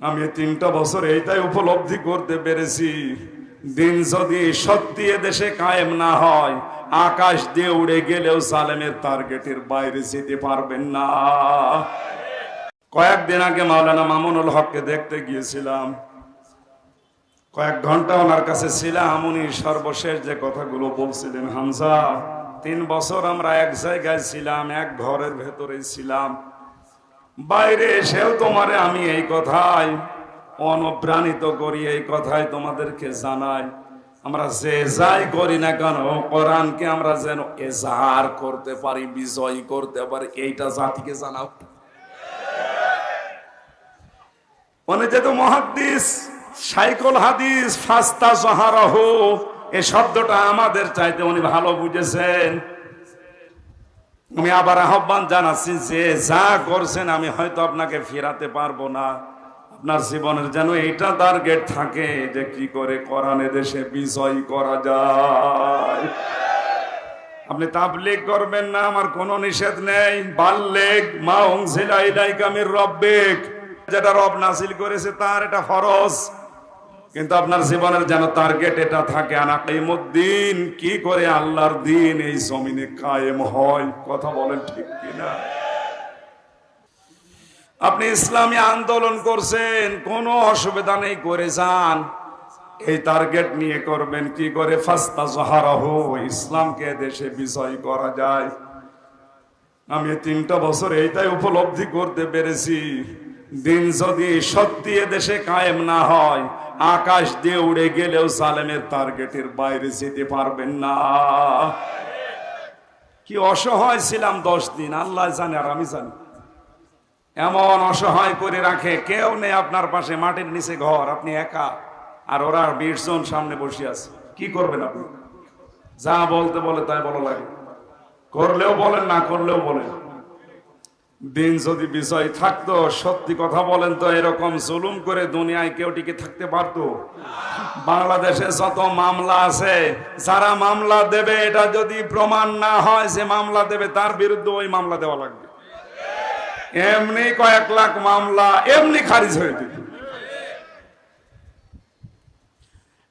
আমি তিনটা বছর এইটাই উপলব্ধি করতে পেরেছি। দিন যদি সত্যি দেশে কায়েম না হয়, আকাশ দিয়ে উড়ে গেলেও সালেমের টার্গেটের বাইরে যেতে পারবেন না। কয়েকদিন আগে মাওলানা মামুনুল হককে দেখতে গিয়েছিলাম। কয়েক ঘণ্টা ওনার কাছে ছিলাম, উনি সর্বশেষ যে কথাগুলো বলছিলেন, হামজা, তিন বছর আমরা এক জায়গায় ছিলাম, এক ঘরের ভেতরে ছিলাম। বাইরে এসেও তোমারে আমি এই কথাই অনুপ্রাণিত করি, এই কথাই তোমাদেরকে জানাই। আমরা যে যাই করি না কেন, কোরআনকে আমরা যেন এজাহার করতে পারি, বিজয় করতে পারি, এইটা জাতিকে জানাও। মানে যেহেতু মহাদ্দিস, সাইকল হাদিস, ফাস্তা সাহারাহ এই শব্দটা আমাদের চাইতে উনি ভালো বুঝেছেন। আমি আবার আহ্বান জানাচ্ছি যে যা করছেন আমি হয়তো আপনাকে ফেরাতে পারব না। আপনার জীবনের যেন এইটা টার্গেট থাকে যে কি করে কোরআনে দেশে বিজয় করা যায়। আপনি তাবলিগ করবেন না, আমার কোনো নিষেধ নেই। বাল্লেক মা রব্বিক, যেটা রব নাসিল করেছে তার এটা ফরজ। কিন্তু আপনার জীবনের যেন টার্গেট এটা থাকে, আনাকিমুদ্দিন, কি করে আল্লাহর দিন এই জমিনে কায়েম হয়? কথা বলেন ঠিক কিনা? আপনি ইসলামী আন্দোলন করছেন, কোনো অসুবিধা নেই, করে যান। এই টার্গেট নিয়ে করবেন কি করে? ফাস্তা জাহারাহ ইসলামকে দেশে বিজয় করা যায়। আমি তিনটা বছর এইটাই উপলব্ধি করতে পেরেছি। দিন যদি সত্যি দেশে কায়েম না হয় আকাশ দিয়ে উড়ে গেলেও সালেমের টার্গেটের বাইরে যেতে পারবেন না। কি অসহায় ছিলাম দশ দিন, আল্লাহ জানে আর আমি জানি। এমন অসহায় করে রাখে, কেউ নেই আপনার পাশে, মাটির নিচে ঘর, আপনি একা। আর ওরা বিশ জন সামনে বসে আছে। কি করবেন আপনি? যা বলতে বলে তাই বলা লাগে। করলেও বলেন, না করলেও বলেন। দিন যদি বিষয় থাকতো, সত্যি কথা বলেন তো, এরকম জুলুম করে দুনিয়ায় কেউ টিকে থাকতে পারতো? বাংলাদেশে যত মামলা আছে, যারা মামলা দেবে, এটা যদি প্রমাণ না হয় যে মামলা দেবে, তার বিরুদ্ধে ওই মামলা দেওয়া লাগবে। এমনি কয়েক লাখ মামলা, এমনি খারিজ হয়ে যেত।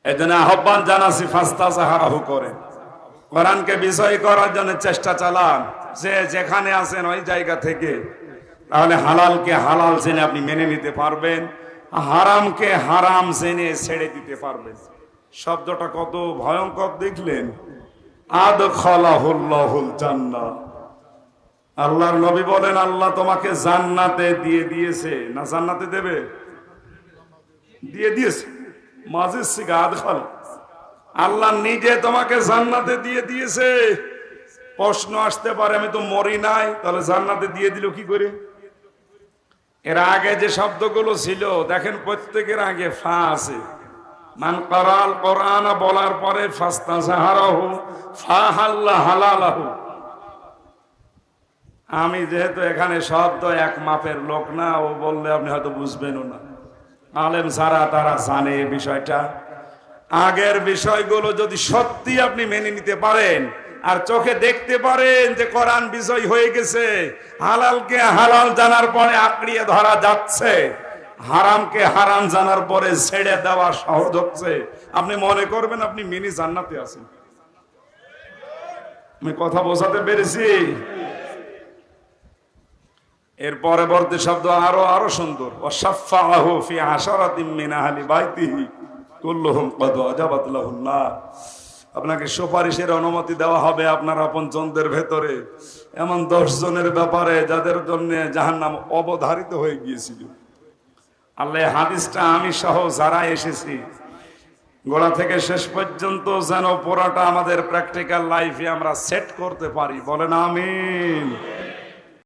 এই আহ্বান জানাসি ফাস্তা সাহারাহু করে কোরআনকে বিষয় করার জন্য চেষ্টা চালান। যে যেখানে আছেন ওই জায়গা থেকে। তাহলে হালালকে হালাল জেনে আপনি মেনে নিতে পারবেন হারামকে হারাম জেনে ছেড়ে দিতে পারবেন। শব্দটা কত ভয়ঙ্কর দেখলেন? আদ খলাহুল্লাহুল জান্নাহ। আল্লাহর নবী বলেন, আল্লাহ তোমাকে জান্নাতে দিয়ে দিয়েছে। না জান্নাতে দেবে? দিয়ে দিয়েছে। মাঝে আদ খাল আল্লাহ নিজে তোমাকে জান্নাতে দিয়ে দিয়েছে। প্রশ্ন আসতে পারে, আমি তো মরি নাই, তাহলে জান্নাতে দিয়ে দিল কি করে? এর আগে যে শব্দগুলো ছিল, দেখেন প্রত্যেকের আগে ফা আছে। মান করাল বলার পরে আমি যেহেতু এখানে শব্দ এক মাপের লোক না, ও বললে আপনি হয়তো বুঝবেনও না। আলেম সারা তারা জানে বিষয়টা। আগের বিষয়গুলো যদি সত্যি আপনি মেনে নিতে পারেন, আর চোখে দেখতে পারেন যে কোরআন বিষয় হয়ে গেছে, হালালকে হালাল জানার পরে আঁকড়িয়ে ধরা যাচ্ছে, হারামকে হারাম জানার পরে ছেড়ে দেওয়া সহজ হচ্ছে। আপনি মনে করবেন আপনি মিনি জান্নাতে আছেন। আমি কথা বোঝাতে পেরেছি? এর পরবর্তী শব্দ আরও আরও সুন্দর। অসাফাহু ফি আশারাতিন মিন আহলি বাইতিহি। কুল্লুহুম কদ আজাবাত লাহুন নার আপনাকে সুপারিশের অনুমতি দেওয়া হবে আপনার আপনজনদের ভেতরে। এমন দশ জনের ব্যাপারে যাদের জন্য জাহান্নাম অবধারিত হয়ে গিয়েছিল। আল্লাহ হাদিসটা আমি সহ যারা এসেছি, গোড়া থেকে শেষ পর্যন্ত যেন পুরাটা আমাদের প্র্যাকটিক্যাল লাইফে আমরা সেট করতে পারি। বলেন আমিন।